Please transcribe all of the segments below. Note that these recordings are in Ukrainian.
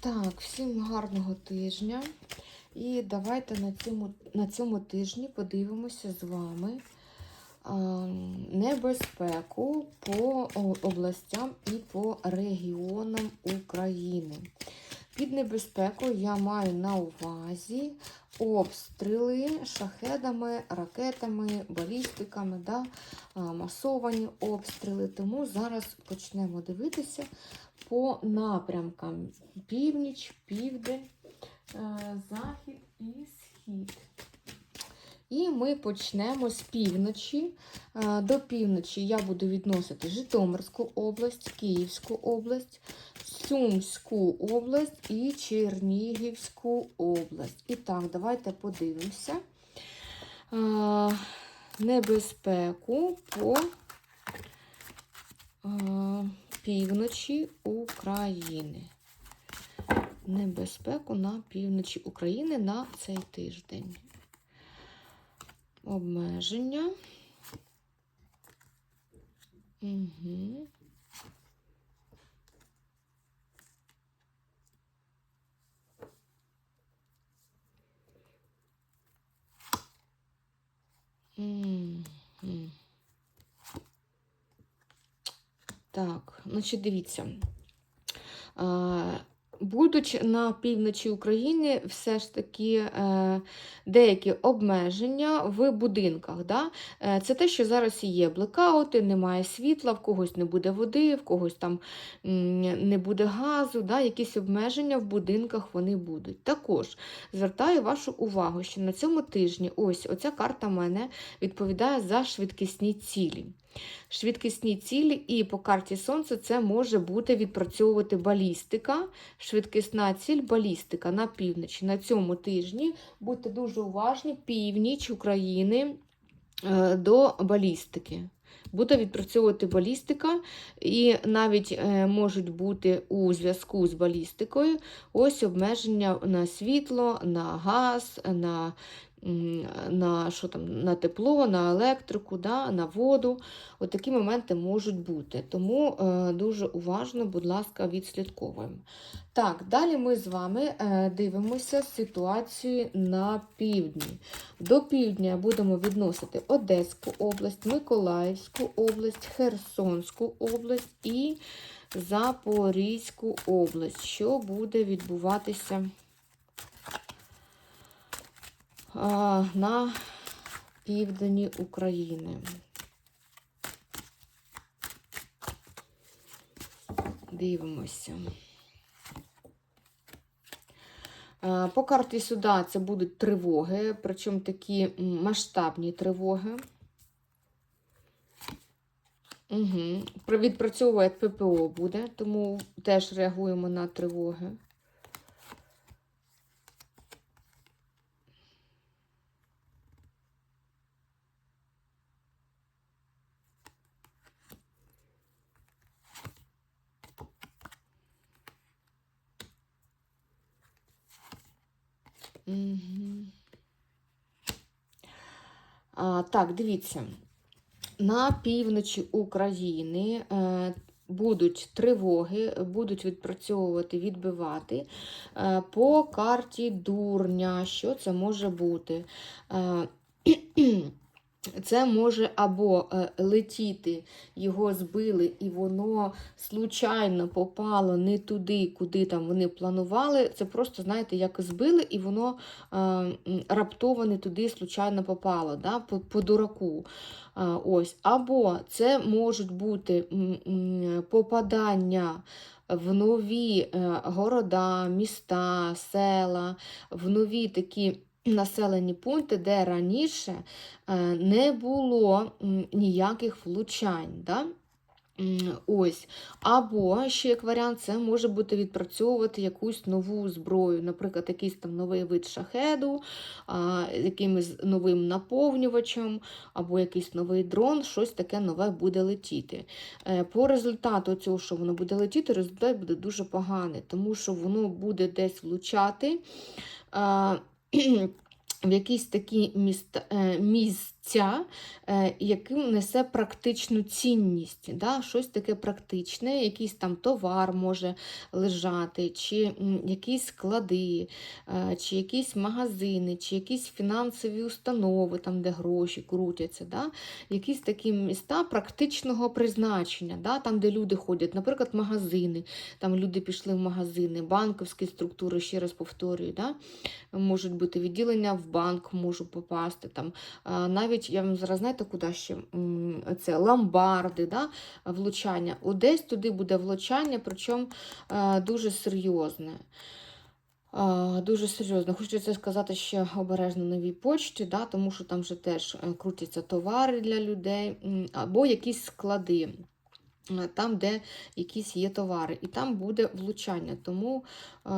Так, всім гарного тижня. І давайте на цьому, на цьому тижні подивимося з вами небезпеку по областям і по регіонам України. Під небезпекою я маю на увазі обстріли шахедами, ракетами, балістиками, да, масовані обстріли. Тому зараз почнемо дивитися по напрямкам: північ, південь, е, захід і схід. І ми почнемо з півночі. Е, До півночі я буду відносити Житомирську область, Київську область, Сумську область і Чернігівську область. І так, давайте подивимося е, небезпеку по півночі України. Небезпеку на півночі України на цей тиждень. Обмеження. Угу. Так, значить, дивіться. А, Будуть на півночі України все ж таки е, деякі обмеження в будинках. Да? Е, це те, що зараз є блекаути, немає світла, в когось не буде води, в когось там не буде газу, да? якісь обмеження в будинках вони будуть. Також звертаю вашу увагу, що на цьому тижні ось оця карта мене відповідає за швидкісні цілі. Швидкісні цілі, і по карті Сонця це може бути відпрацьовувати балістика, швидкісна ціль, балістика на півночі. На цьому тижні будьте дуже уважні, північ України е, до балістики. Буде відпрацьовувати балістика, і навіть е, можуть бути у зв'язку з балістикою ось обмеження на світло, на газ, на на що там, на тепло, на електрику, да, на воду. От такі моменти можуть бути. Тому е, дуже уважно, будь ласка, відслідковуємо. Так, далі ми з вами е, дивимося ситуацію на півдні. До півдня будемо відносити Одеську область, Миколаївську область, Херсонську область і Запорізьку область. Що буде відбуватися? На південні України. Дивимося. По карті сюди це будуть тривоги, причому такі масштабні тривоги. Угу. Відпрацьовує ППО буде, тому теж реагуємо на тривоги. А, Так, дивіться. На півночі України е, будуть тривоги, будуть відпрацьовувати, відбивати. Е, по карті дурня, що це може бути? Е, Це може або е, летіти, його збили, і воно случайно попало не туди, куди там вони планували. Це просто, знаєте, як збили, і воно е, раптово не туди случайно попало, да, по, по дураку. Ось. Або це можуть бути попадання в нові е, города, міста, села, в нові такі населені пункти, де раніше е, не було ніяких влучань. Да? Ось. Або ще як варіант, це може бути відпрацьовувати якусь нову зброю, наприклад, якийсь там новий вид шахеду, якимось новим наповнювачем, або якийсь новий дрон, щось таке нове буде летіти. Е, по результату цього, що воно буде летіти, результат буде дуже поганий, тому що воно буде десь влучати. В якісь такі міст, е, місця, е, яким несе практичну цінність. Да? Щось таке практичне, якийсь там товар може лежати, чи якісь склади, е, чи якісь магазини, чи якісь фінансові установи, там, де гроші крутяться. Да? Якісь такі міста практичного призначення, да? там, де люди ходять, наприклад, магазини. Там люди пішли в магазини, банківські структури, ще раз повторюю, да? можуть бути відділення в банк, можу попасти. Там. А, Навіть я вам зараз знаєте, куди ще це ломбарди, да? влучання. Десь туди буде влучання, причому дуже серйозне. А, Дуже серйозно. Хочеться сказати ще обережно новій почті, да, тому що там вже теж е, крутяться товари для людей, або якісь склади, е, там, де якісь є товари, і там буде влучання. Тому е,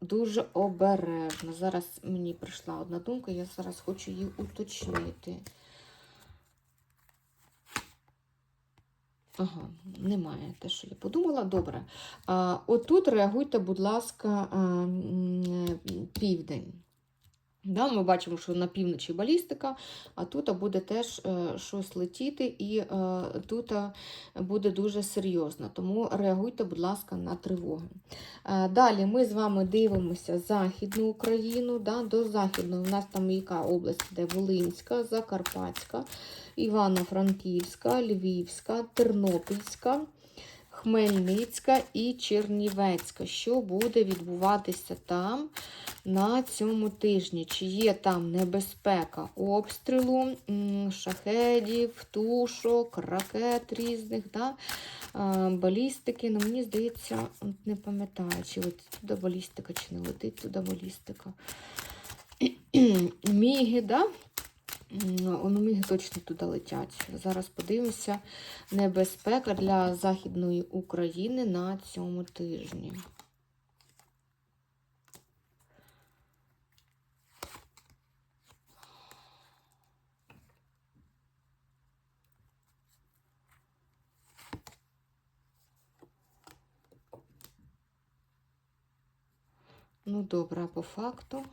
дуже обережно. Зараз мені прийшла одна думка, я зараз хочу її уточнити. Ага, немає те, що я подумала. Добре. А, отут реагуйте, будь ласка, південь. Да, ми бачимо, що на півночі балістика, а тут буде теж е, щось летіти, і е, тут е, буде дуже серйозно. Тому реагуйте, будь ласка, на тривоги. Далі ми з вами дивимося Західну Україну. Да, до Західної у нас там яка область йде Волинська, Закарпатська, Івано-Франківська, Львівська, Тернопільська. Хмельницька і Чернівецька. Що буде відбуватися там на цьому тижні? Чи є там небезпека обстрілу, шахедів, тушок, ракет різних, да? балістики? Ну, мені здається, не пам'ятаю, чи летить туди балістика, чи не летить туди балістика. Міги, да? Ну, міги точно туди летять. Зараз подивимося. Небезпека для Західної України на цьому тижні. Ну, добре, по факту.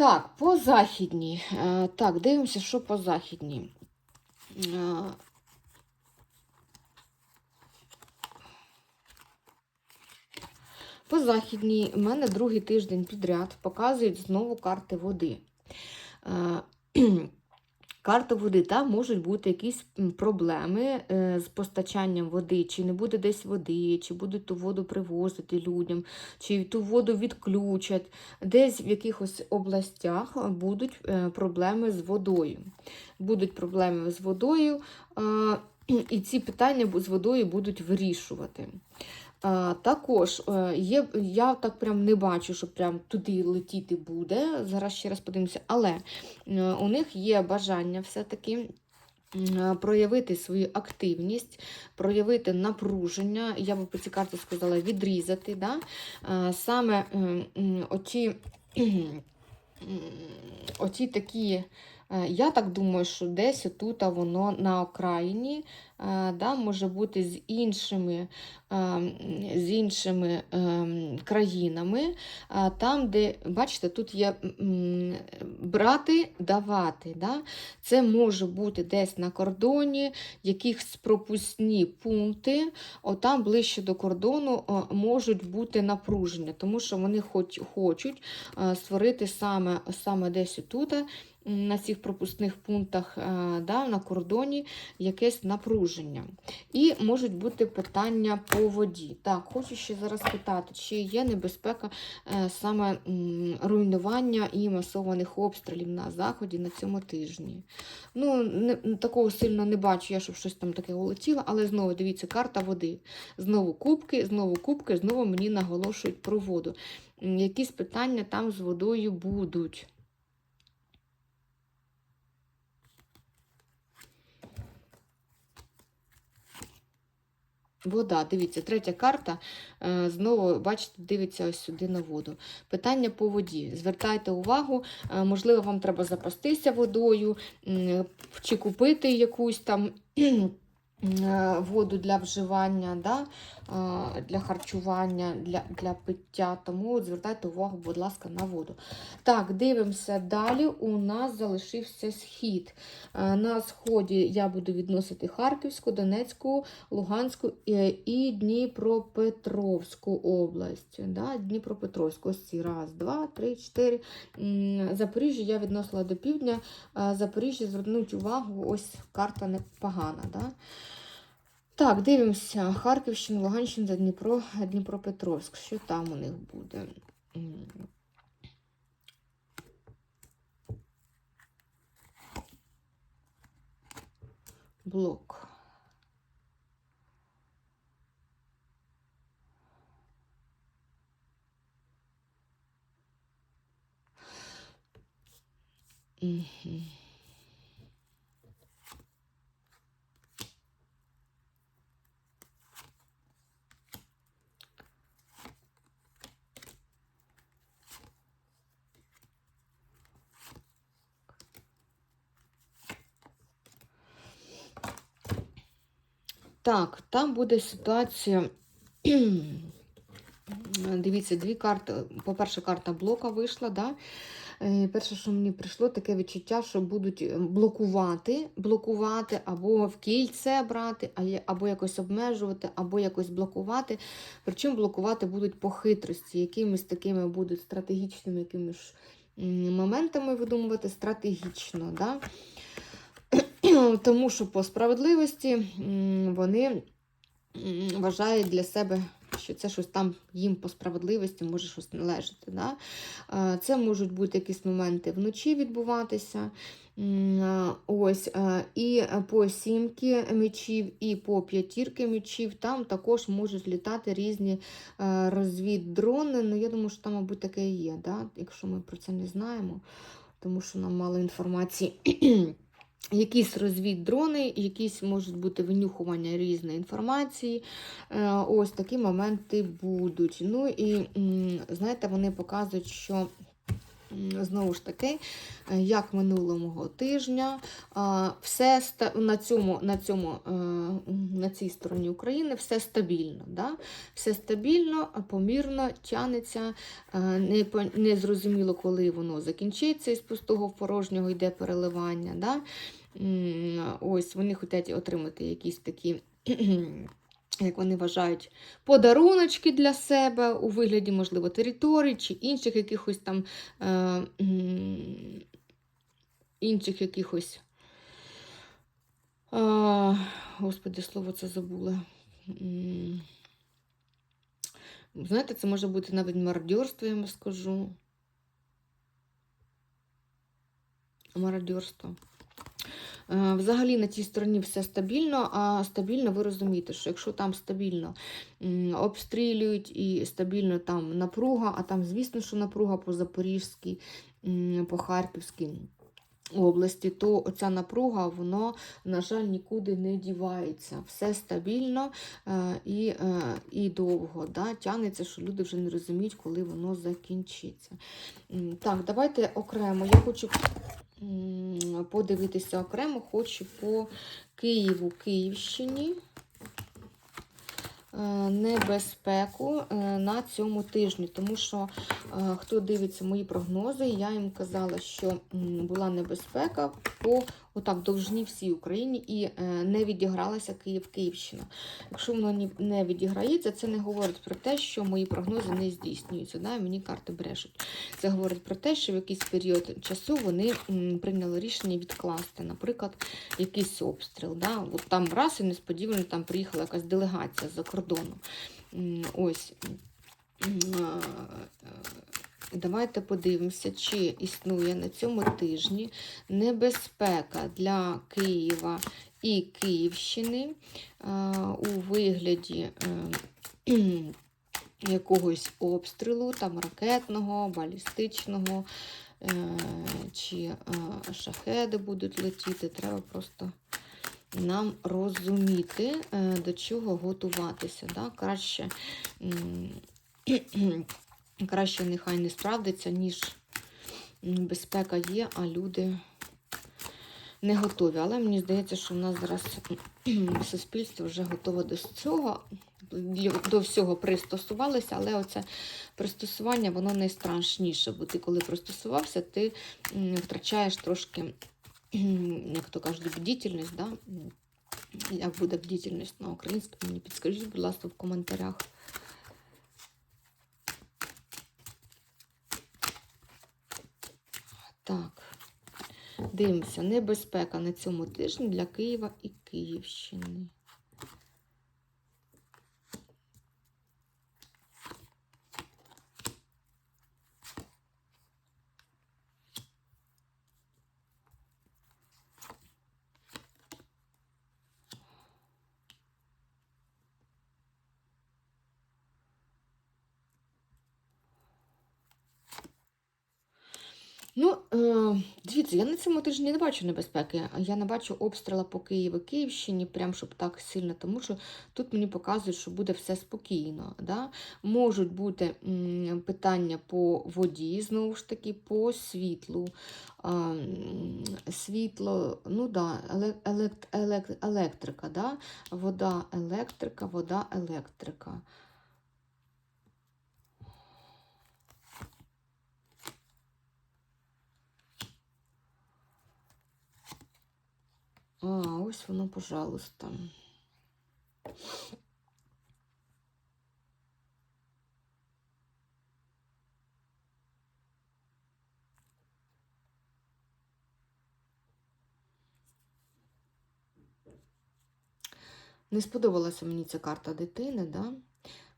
Так, по західній. Е, Так, дивимося, що по західній. Е, По західній у мене другий тиждень підряд показують знову карти води. Карта води, там можуть бути якісь проблеми е, з постачанням води, чи не буде десь води, чи будуть ту воду привозити людям, чи ту воду відключать. Десь в якихось областях будуть е, проблеми з водою. Будуть проблеми з водою, е, і ці питання з водою будуть вирішувати. Також е, є, я так прям не бачу, що прям туди летіти буде. Зараз ще раз подивимося, але е, у них є бажання все-таки. е, Проявити свою активність, проявити напруження, я би по цій карті сказала, відрізати. Да? Саме оті, оті такі, я так думаю, що десь тут воно на окраїні да, може бути з іншими, е, з іншими е, країнами, там, де, бачите, тут є брати, давати. Да? Це може бути десь на кордоні, якихось пропускні пункти, отам ближче до кордону можуть бути напруження, тому що вони хоч, хочуть е, створити саме, саме десь тут, на цих пропускних пунктах е, да, на кордоні якесь напруження. І можуть бути питання по воді. Так, хочу ще зараз питати, чи є небезпека е, саме руйнування і масованих обстрілів на заході на цьому тижні. Ну, не, такого сильно не бачу, я щоб щось там таке улетіло, але знову дивіться, карта води. Знову кубки, знову кубки, знову мені наголошують про воду. Якісь питання там з водою будуть. Вода, дивіться, третя карта. е, Знову, бачите, дивиться ось сюди на воду. Питання по воді. Звертайте увагу, е, можливо, вам треба запастися водою, чи купити якусь там воду для вживання, да? е, для харчування, для, для пиття. Тому звертайте увагу, будь ласка, на воду. Так, дивимося далі. У нас залишився схід. Е, На сході я буду відносити Харківську, Донецьку, Луганську і, Дніпропетровську область. Да? Дніпропетровську, ось ці раз, два, три, чотири. Запоріжжя я відносила до півдня. Е, Запоріжжя, звернуть увагу, ось карта непогана. Да? Так, дивимося. Харківщина, Луганщина, Дніпро, Дніпропетровськ. Що там у них буде? Блок. Мгм. Так, там буде ситуація. Дивіться, дві карти. По-перше, карта блока вийшла. Да? Е, Перше, що мені прийшло, таке відчуття, що будуть е, блокувати, блокувати або в кільце брати, або якось обмежувати, або якось блокувати. Причому блокувати будуть по хитрості, якимись такими будуть стратегічними якимись моментами видумувати стратегічно. Да? Тому що по справедливості вони вважають для себе, що це щось там їм по справедливості може щось належати. Да? Це можуть бути якісь моменти вночі відбуватися. Ось, і по сімки мечів, і по п'ятірки мечів там також можуть літати різні розвіддрони. Ну, я думаю, що там, мабуть, таке і є, да? якщо ми про це не знаємо, тому що нам мало інформації. Якісь розвіддрони, якісь можуть бути винюхування різної інформації. Е, Ось такі моменти будуть. Ну і знаєте, вони показують, що знову ж таки, е, як минулого тижня, все на цьому, на, цьому, е, на цій стороні України все стабільно. Да? Все стабільно, помірно тянеться. Е, Не, по- не зрозуміло, коли воно закінчиться, із пустого порожнього йде переливання. Да? Ось вони хочуть отримати якісь такі. Як вони вважають, подаруночки для себе у вигляді, можливо, територій чи інших якихось там е, інших якихось. Господи, слово це забула. Знаєте, це може бути навіть мародерство, я вам скажу. Мародерство. Е, Взагалі на цій стороні все стабільно, а стабільно ви розумієте, що якщо там стабільно обстрілюють і стабільно там напруга, а там, звісно, що напруга по Запорізькій, по Харківській області, то оця напруга, воно, на жаль, нікуди не дівається. Все стабільно е, і, е, і довго да, тягнеться, що люди вже не розуміють, коли воно закінчиться. Так, давайте окремо. Я хочу подивитися окремо, хочу по Києву, Київщині. е, Небезпеку е, на цьому тижні, тому що е, хто дивиться мої прогнози, я їм казала, що була небезпека по Отак, довжні всій Україні і е, не відігралася Київ-Київщина. Якщо воно не відіграється, це не говорить про те, що мої прогнози не здійснюються. Да? Мені карти брешуть. Це говорить про те, що в якийсь період часу вони прийняли рішення відкласти, наприклад, якийсь обстріл. Да? От там раз і несподівано там приїхала якась делегація з-за кордону. Ось. Е, Давайте подивимося, чи існує на цьому тижні небезпека для Києва і Київщини у вигляді е, якогось обстрілу, там ракетного, балістичного, е, чи е, шахеди будуть летіти. Треба просто нам розуміти, е, до чого готуватися. Да? Краще, краще нехай не справдиться, ніж безпека є, а люди не готові. Але мені здається, що в нас зараз суспільство вже готове до цього, до всього пристосувалося, але оце пристосування воно найстрашніше, бо ти коли пристосувався, ти втрачаєш трошки, як то кажуть, бдительність. Да? Як буде бдительність на українському, мені підскажіть, будь ласка, в коментарях. Так, дивимося. Небезпека на цьому тижні для Києва і Київщини. Ну, е, дивіться, я на цьому тижні не бачу небезпеки. Я не бачу обстріла по Києву, Київщині, прям щоб так сильно, тому що тут мені показують, що буде все спокійно. Да? Можуть бути питання по воді, знову ж таки, по світлу. Світло, ну да, еле- елект, елект, електрика, да? вода, електрика, вода, електрика. А, ось воно, пожалуйста. Не сподобалася мені ця карта дитини, да?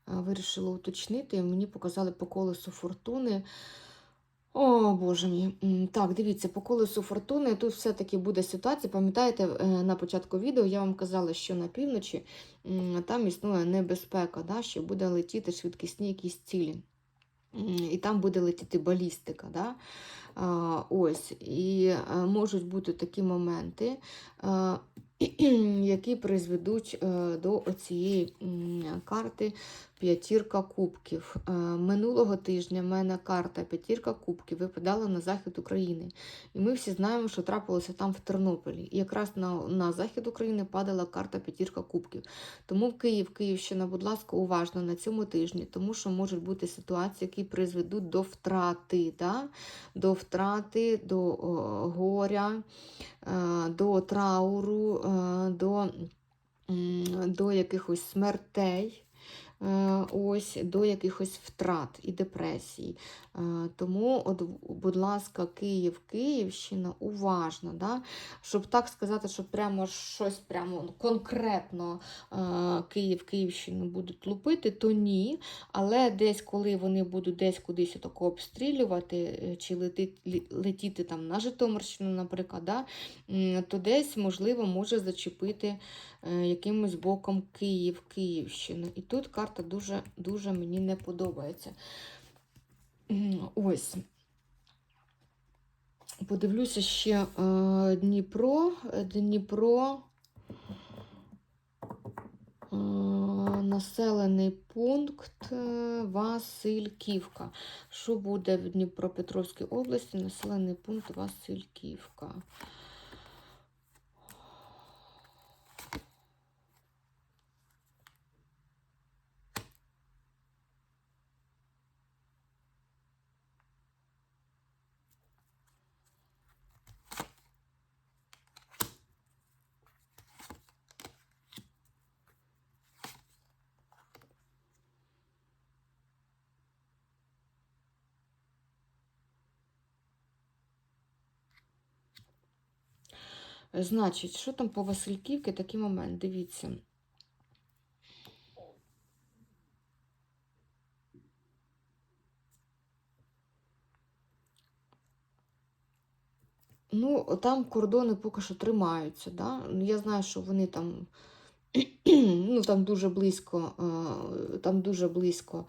Вирішила уточнити, мені показали по колесу фортуни. О, Боже мій. Так, дивіться, по колесу фортуни тут все-таки буде ситуація. Пам'ятаєте, е, на початку відео я вам казала, що на півночі там існує небезпека, да, що буде летіти швидкісні якісь цілі. І там буде летіти балістика. Да? Ось, І е, можуть бути такі моменти, які призведуть е, до цієї карти П'ятірка кубків. Е, Минулого тижня в мене карта П'ятірка кубків випадала на захід України. І ми всі знаємо, що трапилося там в Тернополі. І якраз на, на захід України падала карта П'ятірка кубків. Тому в Київ, Київщина, будь ласка, уважно на цьому тижні, тому що можуть бути ситуації, які призведуть до втрати, да? до втрати, до о, горя, е, до трауру, до, до якихось смертей. Е, Ось до якихось втрат і депресій. Е, Тому, от, будь ласка, Київ, Київщина, уважно, да? щоб так сказати, що прямо щось прямо конкретно е, Київ, Київщину будуть лупити, то ні. Але десь, коли вони будуть десь кудись отако обстрілювати, е, чи летити, летіти там на Житомирщину, наприклад, да? то десь, можливо, може зачепити якимось боком Київ, Київщину. І тут карта дуже, дуже мені не подобається. Ось. Подивлюся ще е, Дніпро. Дніпро. Е, населений пункт е, Васильківка. Що буде в Дніпропетровській області? Населений пункт Васильківка. Значить, що там по Васильківки, такий момент, дивіться. Ну, там кордони поки що тримаються. Да? Ну, Я знаю, що вони там, ну, там дуже близько, е, там дуже близько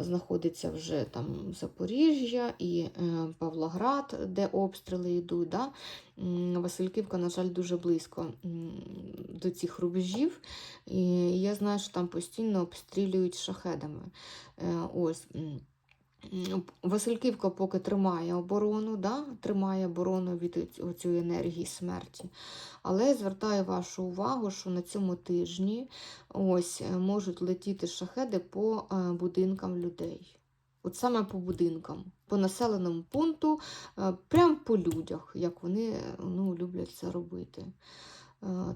знаходиться вже там Запоріжжя і е, Павлоград, де обстріли йдуть. Да? Васильківка, на жаль, дуже близько до цих рубежів. І я знаю, що там постійно обстрілюють шахедами. Е, Ось. Васильківка поки тримає оборону, да? тримає оборону від цієї енергії смерті. Але звертаю вашу увагу, що на цьому тижні ось е, можуть летіти шахеди по е, будинкам людей. От саме по будинкам, по населеному пункту, е, прямо по людях, як вони ну, люблять це робити.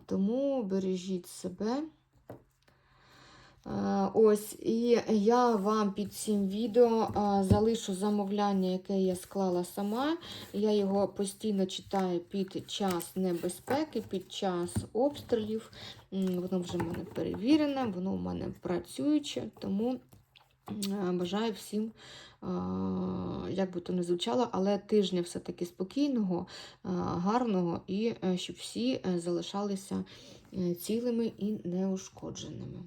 Тому бережіть себе. Ось, і я вам під цим відео залишу замовляння, яке я склала сама. Я його постійно читаю під час небезпеки, під час обстрілів. Воно вже в мене перевірене, воно у мене працююче, тому бажаю всім, як би то не звучало, але тижня все-таки спокійного, гарного і е, щоб всі е, залишалися е, цілими і неушкодженими.